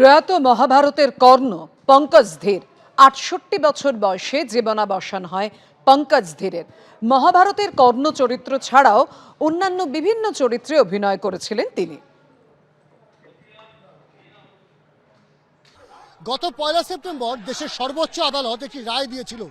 প্রয়াত মহাভারতের কর্ণ পঙ্কজ ধীর আটষট্টি বছর বয়সে জীবনাবসান হয় পঙ্কজ ধীরের মহাভারতের কর্ণ চরিত্র ছাড়াও অন্যান্য বিভিন্ন চরিত্রে অভিনয় করেছিলেন তিনি। গত পয়লা সেপ্টেম্বর দেশের সর্বোচ্চ আদালত একটি রায় দিয়েছিল।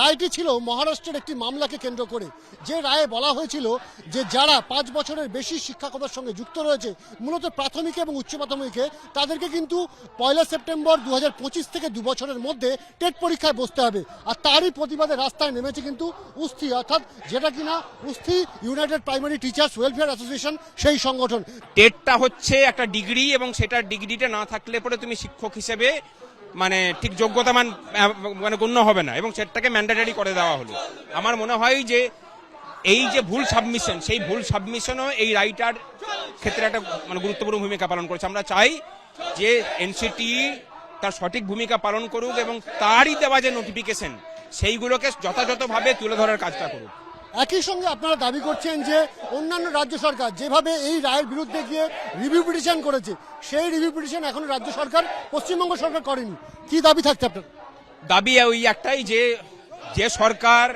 রায়টি ছিল মহারাষ্ট্রের একটি মামলাকে কেন্দ্র করে। যে রায়ে বলা হয়েছিল যে যারা পাঁচ বছরের বেশি শিক্ষাকতার সঙ্গে যুক্ত রয়েছে, মূলত প্রাথমিক এবং উচ্চ প্রাথমিকে তাদেরকে কিন্তু পয়লা সেপ্টেম্বর দু পঁচিশ থেকে দু বছরের মধ্যে টেট পরীক্ষায় বসতে হবে। আর তারই প্রতিবাদে রাস্তায় নেমেছে কিন্তু উস্থি, অর্থাৎ যেটা কিনা উস্থি United Primary Teachers Welfare Association, সেই সংগঠন। টেটটা হচ্ছে একটা ডিগ্রি এবং সেটার ডিগ্রিটা না থাকলে পরে তুমি শিক্ষক হিসেবে মানে ঠিক যোগ্যতামান আহ, মানে গণ্য হবে না। এবং সেটাকে ম্যান্ডেটারি করে দেওয়া হলো। আমার মনে হয় যে এই যে ভুল সাবমিশন সেই ভুল সাবমিশনও এই রাইটার ক্ষেত্রে একটা মানে গুরুত্বপূর্ণ ভূমিকা পালন করেছে। আমরা চাই যে এনসিটি তার সঠিক ভূমিকা পালন করুক এবং তারই দেওয়া যে নোটিফিকেশন সেইগুলোকে যথাযথভাবে তুলে ধরার কাজটা করুক। একই সঙ্গে আপনারা দাবি করছেন যে অন্যান্য রাজ্য সরকার যেভাবে এই রায়ের বিরুদ্ধে গিয়ে রিভিউ পিটিশন করেছে, সেই রিভিউ পিটিশন এখনও রাজ্য সরকার, পশ্চিমবঙ্গ সরকার করেনি। কি দাবি থাকছে আপনার? দাবি ওই একটাই যে যে সরকার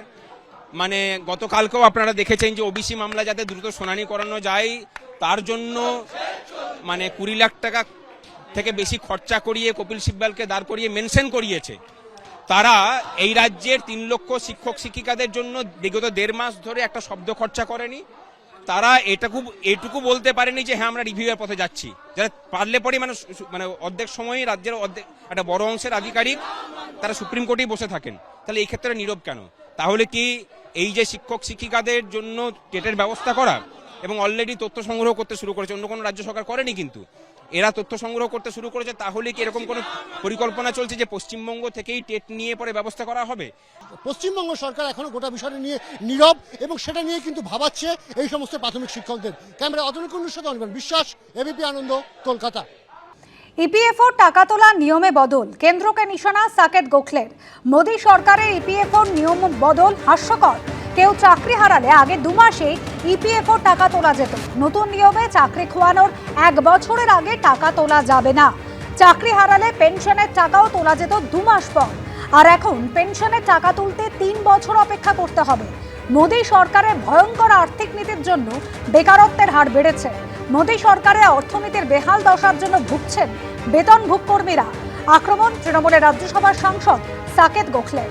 মানে গতকালকেও আপনারা দেখেছেন যে ওবিসি মামলা যাতে দ্রুত শুনানি করানো যায়, তার জন্য মানে কুড়ি লাখ টাকা থেকে বেশি খরচা করিয়ে কপিল সিব্বালকে দাঁড় করিয়ে মেনশন করিয়েছে। তারা এই রাজ্যের তিন লক্ষ শিক্ষক শিক্ষিকাদের জন্য বিগত দেড় মাস ধরে একটা শব্দ খরচা করেনি। তারা এটুকু এটুকু বলতে পারেনি যে হ্যাঁ আমরা রিভিউয়ের পথে যাচ্ছি। যারা পারলে পরে মানে মানে অর্ধেক সময়ই রাজ্যের অর্ধেক, একটা বড় অংশের আধিকারিক তারা সুপ্রিম কোর্টেই বসে থাকেন। তাহলে এই ক্ষেত্রে নীরব কেন? তাহলে কি এই যে শিক্ষক শিক্ষিকাদের জন্য টেটের ব্যবস্থা করা এবং অলরেডি তথ্য সংগ্রহ করতে শুরু করেছে। অন্য কোনো রাজ্য সরকার করেনি কিন্তু। এরা তথ্য সংগ্রহ করতে শুরু করেছে তাহলে কি এরকম কোনো পরিকল্পনা চলছে যে পশ্চিমবঙ্গ থেকেই টেট নিয়ে পরে ব্যবস্থা করা হবে? পশ্চিমবঙ্গ সরকার এখনও গোটা বিষয়টা নিয়ে নীরব এবং সেটা নিয়ে কিন্তু ভাবাচ্ছে এই সমস্ত প্রাথমিক শিক্ষকদের। ক্যামেরা অতনুকুণ্ডের সাথে অনির্বাণ বিশ্বাস এবিপি আনন্দ কলকাতা। ইপিএফও টাকা তোলার নিয়মে বদল কেন্দ্রকে নিশানা সাকেত গোখলের। মোদী সরকারের ইপিএফও নিয়ম বদল হাস্যকর। কেউ চাকরি হারালে আগে দু মাসে ইপিএফও টাকা তোলা যেত। নতুন নিয়মে চাকরি খোয়ানোর এক বছরের আগে টাকা তোলা যাবে না। চাকরি হারালে পেনশনের টাকাও তোলা যেত দু মাস পর। আর এখন পেনশনের টাকা তুলতে তিন বছর অপেক্ষা করতে হবে। মোদী সরকারের ভয়ঙ্কর আর্থিক নীতির জন্য বেকারত্বের হার বেড়েছে। মোদী সরকারের অর্থনীতির বেহাল দশার জন্য ভুগছেন বেতনভোগ কর্মীরা। আক্রমণ তৃণমূলের রাজ্যসভার সাংসদ সাকেত গোখলে।